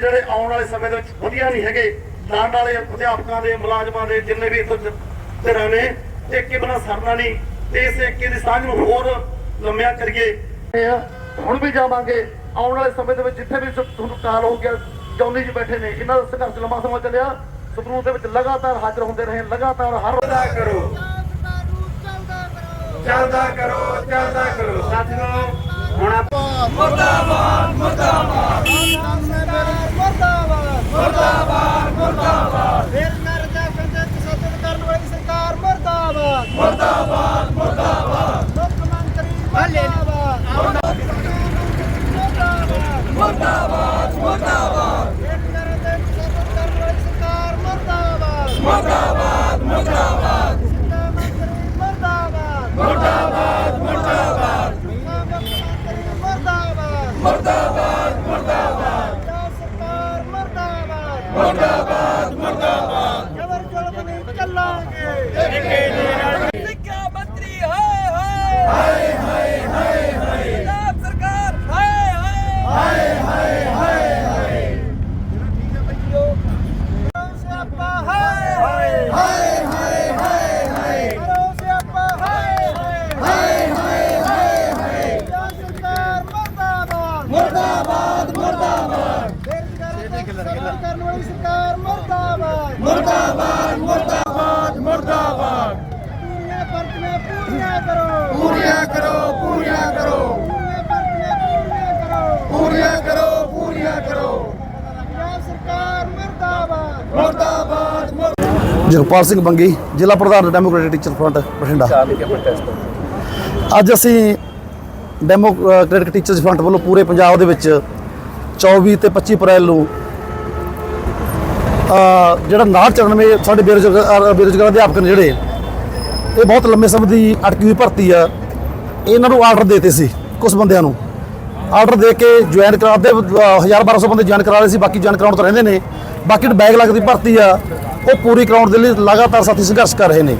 ਜਿਹੜੇ ਆਉਣ ਵਾਲੇ ਸਮੇਂ ਦੇ ਵਿੱਚ ਵਧੀਆ ਨਹੀਂ ਹੈਗੇ ਲਾਣ ਵਾਲੇ ਅਧਿਆਪਕਾਂ ਦੇ, ਮੁਲਾਜ਼ਮਾਂ ਦੇ, ਜਿੰਨੇ ਵੀ ਇੱਥੇ ਨੇ ਏਕੇ ਬਣਾ ਸਰਨਾ ਨਹੀਂ। ਤੇ ਇਸ ਏਕੇ ਦੀ ਸਾਂਝ ਨੂੰ ਹੋਰ ਲੰਮਿਆ ਕਰੀਏ। ਹੁਣ ਵੀ ਜਾਵਾਂਗੇ, ਆਉਣ ਵਾਲੇ ਸਮੇਂ ਦੇ ਵਿੱਚ ਜਿੱਥੇ ਵੀ ਤੁਹਾਨੂੰ ਕਾਲ ਹੋ ਗਿਆ ਚੌਂਦੀ ਜੀ ਬੈਠੇ ਨੇ, ਇਹਨਾਂ ਦਾ ਸੰਘਰਸ਼ ਲੰਮਾ ਸਮਾਂ ਚੱਲਿਆ। ਸਪਰੂਤ ਦੇ ਵਿੱਚ ਲਗਾਤਾਰ ਹਾਜ਼ਰ ਹੁੰਦੇ ਰਹੇ, ਲਗਾਤਾਰ ਹਰ ਚੱਲਦਾ ਕਰੋ। ਚੱਲਦਾ ਕਰੋ ਚੱਲਦਾ ਕਰੋ। ਸਾਥੀਓ, ਹੁਣ ਆਪਾਂ ਮੁਰਦਾਬਾਦ ਮੁਰਦਾਬਾਦ। ਮੁਰਦਾਬਾਦ ਮੁਰਦਾਬਾਦ। ਬੇਰੁਜ਼ਗਾਰ ਦਾ ਕੰਦੇ ਤਸੱਦਦ ਕਰਨ ਵਾਲੀ ਸਰਕਾਰ ਮੁਰਦਾਬਾਦ। ਮੁਰਦਾਬਾਦ ਮੁਰਦਾਬਾਦ। ਮੁੱਖ ਮੰਤਰੀ ਮੁਰਦਾਬਾਦ। ਮੁਰਦਾਬਾਦ ਮੁਰਦਾਬਾਦ। ਬੇਰੁਜ਼ਗਾਰ ਦਾ ਤਸੱਦਦ ਕਰਨ ਵਾਲੀ ਸਰਕਾਰ ਮੁਰਦਾਬਾਦ। ਮੁਰਦਾਬਾਦ ਮੁਰਦਾਬਾਦ ਮੁਰਦਾਬਾਦ ਮੁਰਦਾਬਾਦ ਮੁਰਦਾਬਾਦ ਮੁਰਦਾਬਾਦ ਮੁਰਦਾਬਾਦ ਸਰਕਾਰ ਮੁਰਦਾਬਾਦ ਮੁਰਦਾਬਾਦ ਮੁਰਦਾਬਾਦ ਜਬਰ ਜੁਲਮ ਨਹੀਂ ਚੱਲਾਂਗੇ ਸਿੱਖਿਆ ਮੰਤਰੀ ਹਾਏ ਹਾਏ ਹਾਏ ਹਾਏ ਹਾਏ ਹਾਏ ਪੰਜਾਬ ਸਰਕਾਰ ਹਾਏ ਹਾਏ ਹਾਏ ਹਾਏ ਹਾਏ ਸਿਆਪਾ ਹਾਏ ਹਾਏ ਹਾਏ ਹਾਏ ਹਾਏ ਹਾਏ ਕਰੋ ਸਿਆਪਾ ਹਾਏ ਹਾਏ ਹਾਏ ਹਾਏ ਹਾਏ ਪੰਜਾਬ ਸਰਕਾਰ ਮੁਰਦਾਬਾਦ ਮੁਰਦਾਬਾਦ ਮੁਰਦਾਬਾਦ ਬੇਰੁਜ਼ਗਾਰਾਂ ਕਰਨ ਵਾਲੀ ਸਰਕਾਰ ਮੁਰਦਾਬਾਦ ਮੁਰਦਾਬਾਦ ਮੁਰਦਾਬਾਦ ਮੁਰਦਾਬਾਦ ਪੂਰੀਆਂ ਪਰਚੀਆਂ ਪੂਰੀਆਂ ਕਰੋ ਪੂਰੀਆਂ ਕਰੋ। ਪੂਰੀਆਂ ਕਰੋ ਪੂਰੀਆਂ ਪਰਚੀਆਂ ਪੂਰੀਆਂ ਕਰੋ। ਪੂਰੀਆਂ ਕਰੋ ਪੂਰੀਆਂ ਕਰੋ ਪੰਜਾਬ ਸਰਕਾਰ ਮੁਰਦਾਬਾਦ ਮੁਰਦਾਬਾਦ। ਜਗਪਾਲ ਸਿੰਘ ਬੰਗੀ ਜ਼ਿਲ੍ਹਾ ਪ੍ਰਧਾਨ ਡੈਮੋਕ੍ਰੈਟਿਕ ਟੀਚਰ ਫਰੰਟ ਬਠਿੰਡਾ। ਅੱਜ ਅਸੀਂ ਡੈਮੋਕ੍ਰੈਟਿਕ ਟੀਚਰਸ ਫਰੰਟ ਵੱਲੋਂ ਪੂਰੇ ਪੰਜਾਬ ਦੇ ਵਿੱਚ 24 ਤੇ 25 ਅਪ੍ਰੈਲ ਨੂੰ ਜਿਹੜਾ 994 ਸਾਡੇ ਬੇਰੁਜ਼ਗਾਰ ਬੇਰੁਜ਼ਗਾਰ ਅਧਿਆਪਕ ਨੇ ਜਿਹੜੇ ਇਹ ਬਹੁਤ ਲੰਮੇ ਸਮੇਂ ਦੀ ਅਟਕੀ ਹੋਈ ਭਰਤੀ ਆ। ਇਹਨਾਂ ਨੂੰ ਆਰਡਰ ਦੇਤੇ ਸੀ ਕੁਝ ਬੰਦਿਆਂ ਨੂੰ। ਆਰਡਰ ਦੇ ਕੇ ਜੁਆਇਨ ਕਰਾਦੇ 1000 1200 ਬੰਦੇ ਜੁਆਇਨ ਕਰਾ ਰਹੇ ਸੀ, ਬਾਕੀ ਜੁਆਇਨ ਕਰਾਉਣ ਤੋਂ ਰਹਿੰਦੇ ਨੇ। ਬਾਕੀ ਜਿਹੜੀ ਬੈਗ ਲੱਗਦੀ ਭਰਤੀ ਆ, ਉਹ ਪੂਰੀ ਕਰਾਉਣ ਦੇ ਲਈ ਲਗਾਤਾਰ ਸਾਥੀ ਸੰਘਰਸ਼ ਕਰ ਰਹੇ ਨੇ।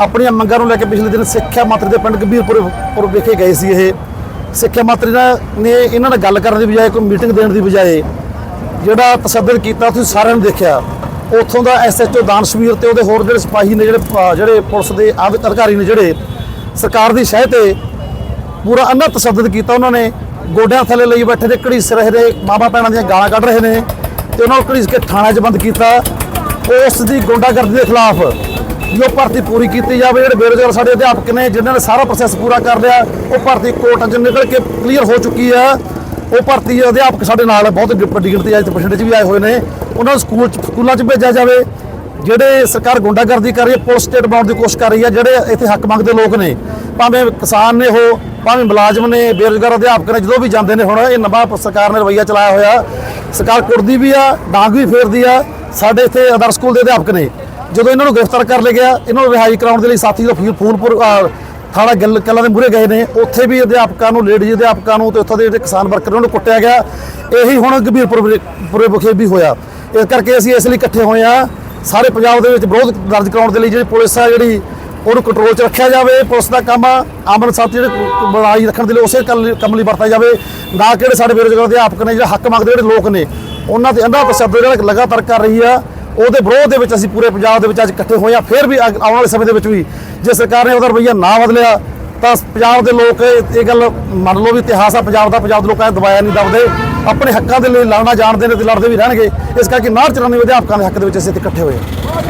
ਆਪਣੀਆਂ ਮੰਗਾਂ ਨੂੰ ਲੈ ਕੇ ਪਿਛਲੇ ਦਿਨ ਸਿੱਖਿਆ ਮੰਤਰੀ ਦੇ ਪਿੰਡ ਗੰਭੀਰਪੁਰ ਵਿਖੇ ਗਏ ਸੀ ਇਹ। ਸਿੱਖਿਆ ਮੰਤਰੀ ਨੇ ਇਹਨਾਂ ਨਾਲ ਗੱਲ ਕਰਨ ਦੀ ਬਜਾਏ, ਕੋਈ ਮੀਟਿੰਗ ਦੇਣ ਦੀ ਬਜਾਏ ਜਿਹੜਾ ਤਸੱਦਦ ਕੀਤਾ, ਤੁਸੀਂ ਸਾਰਿਆਂ ਨੇ ਦੇਖਿਆ। ਉੱਥੋਂ ਦਾ ਐਸਐਚਓ ਦਾਨਸ਼ਵੀਰ ਤੇ ਉਹਦੇ ਹੋਰ ਜਿਹੜੇ ਸਿਪਾਹੀ ਨੇ ਜਿਹੜੇ ਜਿਹੜੇ ਪੁਲਿਸ ਦੇ ਆਧ- ਅਧਿਕਾਰੀ ਨੇ ਜਿਹੜੇ, ਸਰਕਾਰ ਦੀ ਸ਼ਹਿ ਤੇ ਪੂਰਾ ਅੰਨਾ ਤਸੱਦਦ ਕੀਤਾ ਉਹਨਾਂ ਨੇ। ਗੋਡਿਆਂ ਥੱਲੇ ਲਈ ਬੈਠੇ ਨੇ ਘੜੀਸ ਰਹੇ ਨੇ ਮਾਵਾ ਪੈਣਾ ਦੀਆਂ ਗਾਲਾਂ ਕੱਢ ਰਹੇ ਨੇ ਤੇ ਉਹਨਾਂ ਨੂੰ ਘੜੀਸ ਕੇ ਥਾਣੇ 'ਚ ਬੰਦ ਕੀਤਾ। ਉਸ ਦੀ ਗੁੰਡਾਗਰਦੀ ਦੇ ਖਿਲਾਫ ਜੋ ਭਰਤੀ ਪੂਰੀ ਕੀਤੀ ਜਾਵੇ, ਜਿਹੜੇ ਬੇਰੁਜ਼ਗਾਰ ਸਾਡੇ ਅਧਿਆਪਕ ਨੇ, ਜਿਨ੍ਹਾਂ ਨੇ ਸਾਰਾ ਪ੍ਰੋਸੈਸ ਪੂਰਾ ਕਰ ਲਿਆ, ਉਹ ਭਰਤੀ ਕੋਰਟ 'ਚ ਨਿਕਲ ਕੇ ਕਲੀਅਰ ਹੋ ਚੁੱਕੀ ਹੈ। ਉਹ ਭਰਤੀ ਅਧਿਆਪਕ ਸਾਡੇ ਨਾਲ ਬਹੁਤ ਵੱਡੀ ਗਿਣਤੀ ਅੱਜ ਪਰਸੈਂਟੇਜ ਵੀ ਆਏ ਹੋਏ ਨੇ। ਉਹਨਾਂ ਨੂੰ ਸਕੂਲ 'ਚ, ਸਕੂਲਾਂ 'ਚ ਭੇਜਿਆ ਜਾਵੇ। ਜਿਹੜੇ ਸਰਕਾਰ ਗੁੰਡਾਗਰਦੀ ਕਰ ਰਹੀ ਹੈ, ਪੁਲਿਸ ਸਟੇਟ ਬਣਾਉਣ ਦੀ ਕੋਸ਼ਿਸ਼ ਕਰ ਰਹੀ ਹੈ, ਜਿਹੜੇ ਇੱਥੇ ਹੱਕ ਮੰਗਦੇ ਲੋਕ ਨੇ, ਭਾਵੇਂ ਕਿਸਾਨ ਨੇ ਉਹ, ਭਾਵੇਂ ਮੁਲਾਜ਼ਮ ਨੇ, ਬੇਰੁਜ਼ਗਾਰ ਅਧਿਆਪਕ ਨੇ, ਜਦੋਂ ਵੀ ਜਾਂਦੇ ਨੇ ਹੁਣ, ਇਹ ਨਵਾਂ ਸਰਕਾਰ ਨੇ ਰਵੱਈਆ ਚਲਾਇਆ ਹੋਇਆ। ਸਰਕਾਰ ਕੁੱਟਦੀ ਵੀ ਆ, ਡਾਂਗ ਵੀ ਫੇਰਦੀ ਆ। ਸਾਡੇ ਇੱਥੇ ਅਦਰ ਸਕੂਲ ਦੇ ਅਧਿਆਪਕ ਨੇ। ਜਦੋਂ ਇਹਨਾਂ ਨੂੰ ਗ੍ਰਿਫਤਾਰ ਕਰ ਲਿਆ ਗਿਆ, ਇਹਨਾਂ ਨੂੰ ਰਿਹਾਈ ਕਰਾਉਣ ਦੇ ਲਈ ਸਾਥੀ ਦਾ ਫੂਲ ਫੂਲਪੁਰ ਥਾਣਾ ਗੱਲ ਕਲਾਂ ਦੇ ਮੂਹਰੇ ਗਏ ਨੇ। ਉੱਥੇ ਵੀ ਅਧਿਆਪਕਾਂ ਨੂੰ, ਲੇਡੀਜ਼ ਅਧਿਆਪਕਾਂ ਨੂੰ ਤੇ ਉੱਥੋਂ ਦੇ ਜਿਹੜੇ ਕਿਸਾਨ ਵਰਕਰਾਂ ਨੂੰ ਕੁੱਟਿਆ ਗਿਆ। ਇਹੀ ਹੁਣ ਗੰਭੀਰਪੁਰ ਵਿ- ਪੁਰੇ ਵਿਖੇ ਵੀ ਹੋਇਆ। ਇਸ ਕਰਕੇ ਅਸੀਂ ਇਸ ਲਈ ਇਕੱਠੇ ਹੋਏ ਆ ਸਾਰੇ ਪੰਜਾਬ ਦੇ ਵਿੱਚ ਵਿਰੋਧ ਦਰਜ ਕਰਾਉਣ ਦੇ ਲਈ ਜਿਹੜੀ ਪੁਲਿਸ ਆ ਜਿਹੜੀ ਉਹਨੂੰ ਕੰਟਰੋਲ 'ਚ ਰੱਖਿਆ ਜਾਵੇ। ਪੁਲਿਸ ਦਾ ਕੰਮ ਆ। ਅਮਨ ਸਾਥੀ ਜਿਹੜੇ ਬਣਾਈ ਰੱਖਣ ਦੇ ਲਈ ਉਸੇ ਕੰਮ ਲਈ ਵਰਤਿਆ ਜਾਵੇ। ਨਾ ਕਿਹੜੇ ਸਾਡੇ ਬੇਰੁਜ਼ਗਾਰ ਅਧਿਆਪਕ ਨੇ, ਜਿਹੜਾ ਹੱਕ ਮੰਗਦੇ ਜਿਹੜੇ ਲੋਕ ਨੇ, ਉਹਨਾਂ ਤੇ ਅੰਨਾ ਤਸ਼ੱਦਦ ਜਿਹੜਾ ਲਗਾਤਾਰ ਕਰ ਰਹੀ ਆ। ਉਹਦੇ ਵਿਰੋਧ ਦੇ ਵਿੱਚ ਅਸੀਂ ਪੂਰੇ ਪੰਜਾਬ ਦੇ ਵਿੱਚ ਅੱਜ ਇਕੱਠੇ ਹੋਏ ਆ ਫਿਰ ਵੀ ਅੱਗ- ਆਉਣ ਵਾਲੇ ਸਮੇਂ ਦੇ ਵਿੱਚ ਵੀ ਜੇ ਸਰਕਾਰ ਨੇ ਉਹਦਾ ਰਵੱਈਆ ਨਾ ਬਦਲਿਆ, ਤਾਂ ਪੰਜਾਬ ਦੇ ਲੋਕ ਇਹ ਗੱਲ ਮੰਨ ਲਓ ਵੀ ਇਤਿਹਾਸ ਆ, ਪੰਜਾਬ ਦਾ, ਪੰਜਾਬ ਦੇ ਲੋਕਾਂ ਨੇ ਦਬਾਇਆ ਨਹੀਂ ਦਬਦੇ। ਆਪਣੇ ਹੱਕਾਂ ਦੇ ਲਈ ਲੜਨਾ, ਜਾਣਦੇ ਨੇ ਤੇ ਲੜਦੇ ਵੀ ਰਹਿਣਗੇ। ਇਸ ਕਰਕੇ ਨਾਰ ਚਰਾਨੀ ਅਧਿਆਪਕਾਂ ਦੇ ਹੱਕ ਦੇ ਵਿੱਚ ਅਸੀਂ ਇੱਥੇ ਇਕੱਠੇ ਹੋਏ ਹਾਂ।